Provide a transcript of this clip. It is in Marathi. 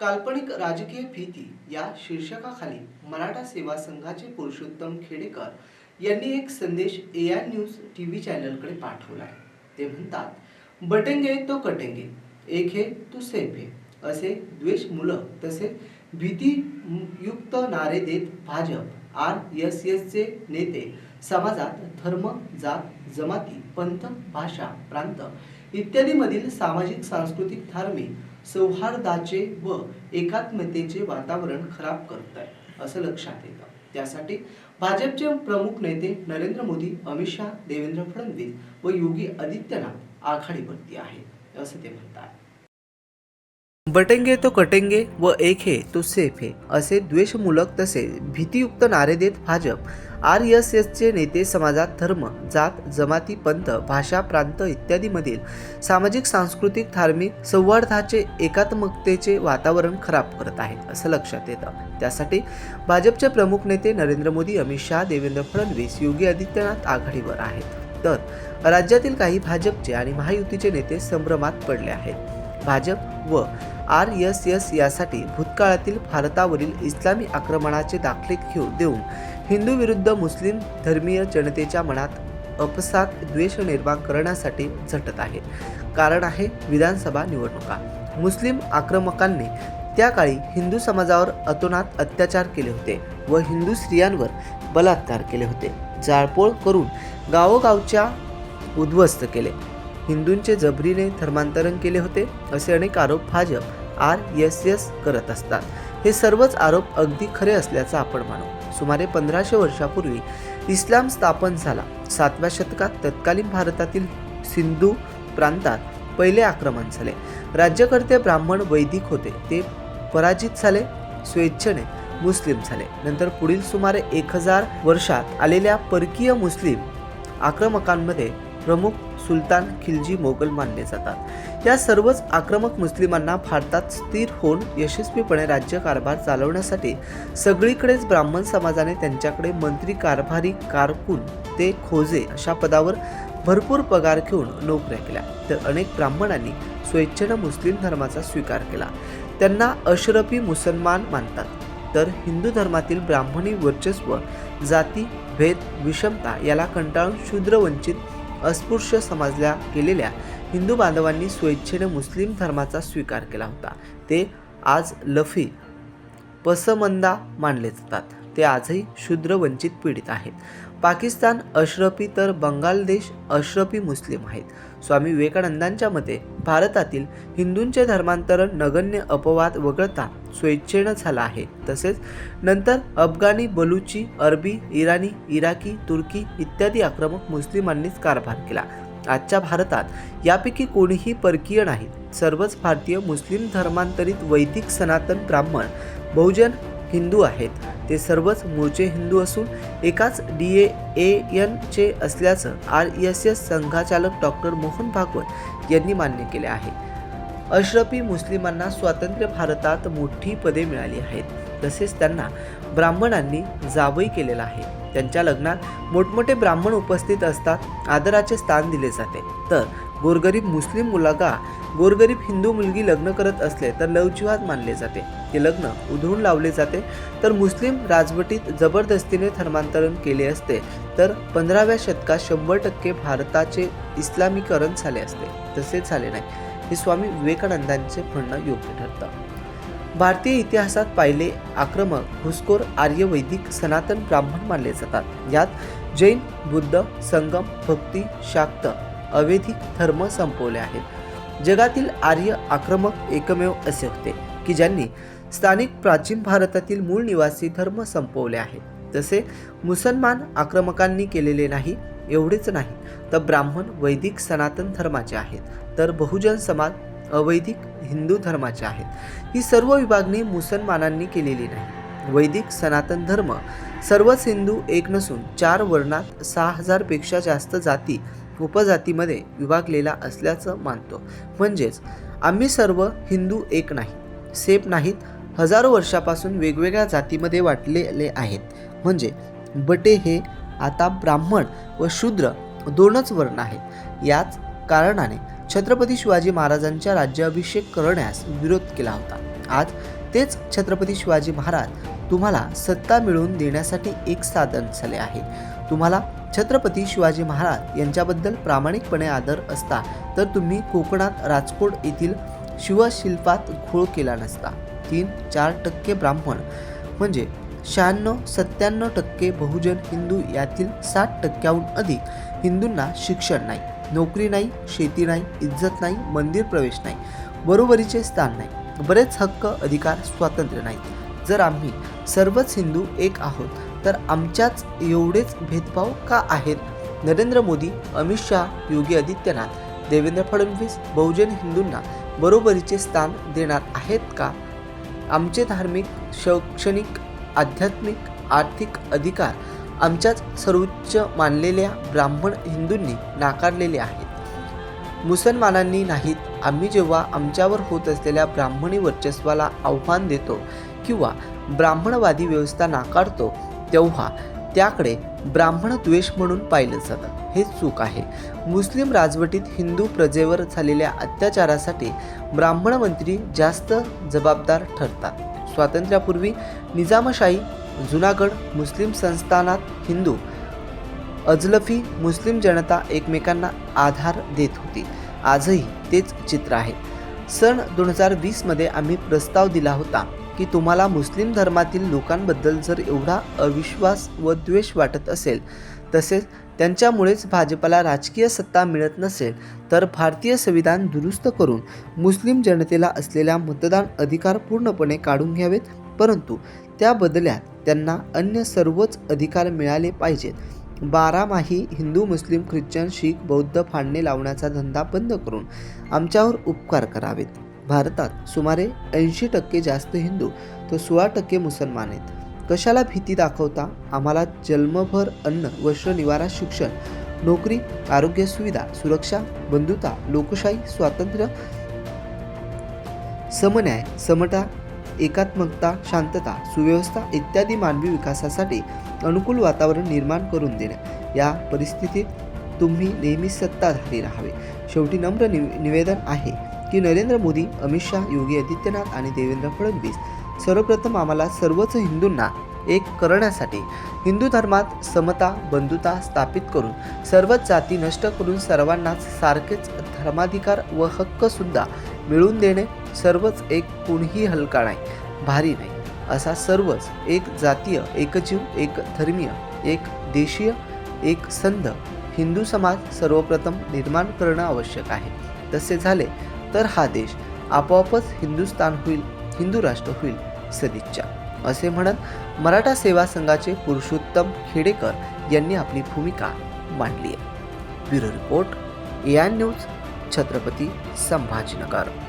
काल्पनिक राजकीय भीती या शीर्षकाखाली मराठा सेवा संघाचे पुरुषोत्तम खेडेकर यांनी एक संदेश A I news T V चॅनलकडे पाठवला आहे. ते म्हणतात बटेंगे तो कटेंगे एक हे तू सेफ हे असे द्वेष मुलं तसे भीतीयुक्त नारे देत भाजप आर एस एसचे नेते समाजात धर्म जात जमाती पंथ भाषा प्रांत इत्यादीमधील सामाजिक सांस्कृतिक धार्मिक सौहार्दाचे व एकात्मतेचे वातावरण खराब करत आहे असं लक्षात येतं. त्यासाठी भाजपचे प्रमुख नेते नरेंद्र मोदी अमित शहा देवेंद्र फडणवीस व योगी आदित्यनाथ आघाडीवरती आहेत असं ते म्हणतात. बटेंगे तो कटेंगे व एक हे तो सेफ हे. असे द्वेषमूलक तसे भीतीयुक्त नारे देत भाजप. आर एस एसचे नेते समाजात धर्म जात जमाती पंथ भाषा प्रांत इत्यादीमधील सामाजिक सांस्कृतिक धार्मिक सौहार्दाचे एकात्मकतेचे वातावरण खराब करत आहेत असं लक्षात येतं. त्यासाठी भाजपचे प्रमुख नेते नरेंद्र मोदी अमित शहा देवेंद्र फडणवीस योगी आदित्यनाथ आघाडीवर आहेत. तर राज्यातील काही भाजपचे आणि महायुतीचे नेते संभ्रमात पडले आहेत. भाजप व आर एस एस यासाठी भूतकाळातील भारतावरील इस्लामी आक्रमणाचे दाखले घेऊ देऊन हिंदू विरुद्ध मुस्लिम धर्मीय जनतेच्या मनात अपसात द्वेष निर्माण करण्यासाठी झटत आहे. कारण आहे विधानसभा निवडणुका. मुस्लिम आक्रमकांनी त्या काळी हिंदू समाजावर अतोनात अत्याचार केले होते व हिंदू स्त्रियांवर बलात्कार केले होते. जाळपोळ करून गावोगावच्या उद्ध्वस्त केले. हिंदूंचे जबरीने धर्मांतरण केले होते असे अनेक आरोप भाजप आर एस एस करत असतात. हे सर्वच आरोप अगदी खरे असल्याचं आपण मानू. सुमारे पंधराशे वर्षापूर्वी इस्लाम स्थापन झाला. सातव्या शतकात तत्कालीन भारतातील सिंधू प्रांतात पहिले आक्रमण झाले. राज्यकर्ते ब्राह्मण वैदिक होते. ते पराजित झाले स्वेच्छेने मुस्लिम झाले. नंतर पुढील सुमारे एक हजार वर्षात आलेल्या परकीय मुस्लिम आक्रमकांमध्ये प्रमुख सुलतान खिलजी मोगल मानले जातात. या सर्वच आक्रमक मुस्लिमांना भारतात स्थिर होऊन यशस्वीपणे राज्यकारभार चालवण्यासाठी सगळीकडेच ब्राह्मण समाजाने त्यांच्याकडे मंत्री कारभारी कारकून ते खोजे अशा पदावर भरपूर पगार घेऊन नोकऱ्या केल्या. तर अनेक ब्राह्मणांनी स्वेच्छेनं मुस्लिम धर्माचा स्वीकार केला. त्यांना अशरफी मुसलमान मानतात. तर हिंदू धर्मातील ब्राह्मणी वर्चस्व जाती भेद विषमता याला कंटाळून शूद्र वंचित अस्पृश्य समजल्या गेलेल्या हिंदू बांधवांनी स्वेच्छेने मुस्लिम धर्माचा स्वीकार केला होता. ते आज लफी पसमंदा मानले जातात. ते आजही शूद्र वंचित पीडित आहेत. पाकिस्तान अश्रफी तर बंगालदेश अश्रफी मुस्लिम आहेत. स्वामी विवेकानंदांच्या मते भारतातील हिंदूंचे धर्मांतरण नगण्य अपवाद वगळता स्वेच्छेनं झालं आहे. तसेच नंतर अफगाणी बलुची अरबी इराणी इराकी तुर्की इत्यादी आक्रमक मुस्लिमांनीच कारभार केला. आजच्या भारतात यापैकी कोणीही परकीय नाहीत सर्वच भारतीय मुस्लिम धर्मांतरित वैदिक सनातन ब्राह्मण बहुजन हिंदू आहेत. ते सर्वच मूळचे हिंदू असून एकाच डी ए एनचे असल्याचं आर एस एस संघाचालक डॉक्टर मोहन भागवत यांनी मान्य केले आहे. अशरफी मुस्लिमांना स्वातंत्र्य भारतात मोठी पदे मिळाली आहेत. तसेच त्यांना ब्राह्मणांनी जावई केलेला आहे. त्यांच्या लग्नात मोठमोठे ब्राह्मण उपस्थित असतात. आदराचे स्थान दिले जाते. तर गोरगरीब मुस्लिम मुलगा गोरगरीब हिंदू मुलगी लग्न करत असले तर लवजिहाद मानले जाते. ते लग्न उधळून लावले जाते. तर मुस्लिम राजवटीत जबरदस्तीने धर्मांतरण केले असते. तर पंधराव्या शतकात शंभर टक्के भारताचे इस्लामीकरण झाले असते. तसे झाले नाही. हे स्वामी विवेकानंदांचे म्हणणं योग्य ठरतं. भारतीय इतिहासात पाहिले आक्रमक घुसखोर आर्यवैदिक सनातन ब्राह्मण मानले जातात. यात जैन बुद्ध संगम भक्ती शाक्त अवैधिक धर्म संपवले आहेत. जगातील आर्य आक्रमक एकमेव असे होते की ज्यांनी स्थानिक प्राचीन भारतातील मूळ निवासी धर्म संपवले आहेत. तसे मुसलमान आक्रमकांनी केलेले नाही एवढेच नाही तर ब्राह्मण वैदिक सनातन धर्माचे आहेत तर बहुजन समाज अवैधिक हिंदू धर्माचे आहेत. ही सर्व विभागणी मुसलमानांनी केलेली नाही. वैदिक सनातन धर्म सर्वच हिंदू एक नसून चार वर्णात सहा हजारपेक्षा जास्त जाती उपजातीमध्ये विभागलेला असल्याचं मानतो. म्हणजेच आम्ही सर्व हिंदू एक नाही सेफ नाहीत हजारो वर्षापासून वेगवेगळ्या जातीमध्ये वाटलेले आहेत. म्हणजे बटे हे आता ब्राह्मण व शूद्र दोनच वर्ण आहेत. याच कारणाने छत्रपती शिवाजी महाराजांच्या राज्याभिषेक करण्यास विरोध केला होता. आज तेच छत्रपती शिवाजी महाराज तुम्हाला सत्ता मिळवून देण्यासाठी एक साधन झाले आहे. तुम्हाला छत्रपती शिवाजी महाराज यांच्याबद्दल प्रामाणिकपणे आदर असता तर तुम्ही कोकणात राजकोट येथील शिवशिल्पात घोळ केला नसता. तीन चार टक्के ब्राह्मण म्हणजे शहाण्णव सत्त्याण्णव टक्के बहुजन हिंदू यातील साठ टक्क्याहून अधिक हिंदूंना शिक्षण नाही. नोकरी नाही शेती नाही इज्जत नाही मंदिर प्रवेश नाही बरोबरीचे स्थान नाही. बरेच हक्क अधिकार स्वातंत्र्य नाही जर आम्ही सर्वच हिंदू एक आहोत तर आमच्याच एवढेच भेदभाव का आहेत? नरेंद्र मोदी अमित शहा योगी आदित्यनाथ देवेंद्र फडणवीस बहुजन हिंदूंना बरोबरीचे स्थान देणार आहेत का? आमचे धार्मिक शैक्षणिक आध्यात्मिक आर्थिक अधिकार आमच्याच सर्वोच्च मानलेल्या ब्राह्मण हिंदूंनी नाकारलेले आहेत. मुसलमानांनी नाहीत. आम्ही जेव्हा आमच्यावर होत असलेल्या ब्राह्मणी वर्चस्वाला आव्हान देतो किंवा ब्राह्मणवादी व्यवस्था नाकारतो तेव्हा त्याकडे ब्राह्मण द्वेष म्हणून पाहिलं जातं. हे चूक आहे. मुस्लिम राजवटीत हिंदू प्रजेवर झालेल्या अत्याचारासाठी ब्राह्मण मंत्री जास्त जबाबदार ठरतात. स्वातंत्र्यापूर्वी निजामशाही जुनागड मुस्लिम संस्थानात हिंदू अजलफी मुस्लिम जनता एकमेकांना आधार देत होती. आजही तेच चित्र आहे. सन दोन हजार वीसमध्ये आम्ही प्रस्ताव दिला होता की तुम्हाला मुस्लिम धर्मातील लोकांबद्दल जर एवढा अविश्वास व द्वेष वाटत असेल तसेच त्यांच्यामुळेच भाजपला राजकीय सत्ता मिळत नसेल तर भारतीय संविधान दुरुस्त करून मुस्लिम जनतेला असलेला मतदान अधिकार पूर्णपणे काढून घ्यावेत. परंतु त्या बदल्यात त्यांना अन्य सर्वच अधिकार मिळाले पाहिजेत. बारामाही हिंदू मुस्लिम ख्रिश्चन शीख बौद्ध फाळणे लावण्याचा धंदा बंद करून आमच्यावर उपकार करावेत. भारतात सुमारे ऐंशी टक्के जास्त हिंदू तर सोळा टक्के मुसलमान आहेत. कशाला भीती दाखवता? आम्हाला जन्मभर अन्न वस्त्र निवारा शिक्षण नोकरी आरोग्य सुविधा सुरक्षा बंधुता लोकशाही स्वातंत्र्य समन्याय समता एकात्मकता शांतता सुव्यवस्था इत्यादी मानवी विकासासाठी अनुकूल वातावरण निर्माण करून देणे. या परिस्थितीत तुम्ही नेहमी सत्ताधारी राहावे. शेवटी नम्र निवेदन आहे. की नरेंद्र मोदी अमित शहा योगी आदित्यनाथ आणि देवेंद्र फडणवीस सर्वप्रथम आम्हाला सर्वच हिंदूंना एक करण्यासाठी हिंदू धर्मात समता बंधुता स्थापित करून सर्वच जाती नष्ट करून सर्वांनाच सारखेच धर्माधिकार व हक्कसुद्धा मिळवून देणे सर्वच एक कोणीही हलका नाही भारी नाही असा सर्वच एक जातीय एकजीव एक धर्मीय एक देशीय एक संध हिंदू समाज सर्वप्रथम निर्माण करणं आवश्यक आहे. तसे झाले तर हा देश आपोआपच हिंदुस्थान होईल हिंदू राष्ट्र होईल सदिच्छा. असे म्हणत मराठा सेवा संघाचे पुरुषोत्तम खेडेकर यांनी आपली भूमिका मांडली आहे. Bureau report AIN news Chhatrapati Sambhajinagar.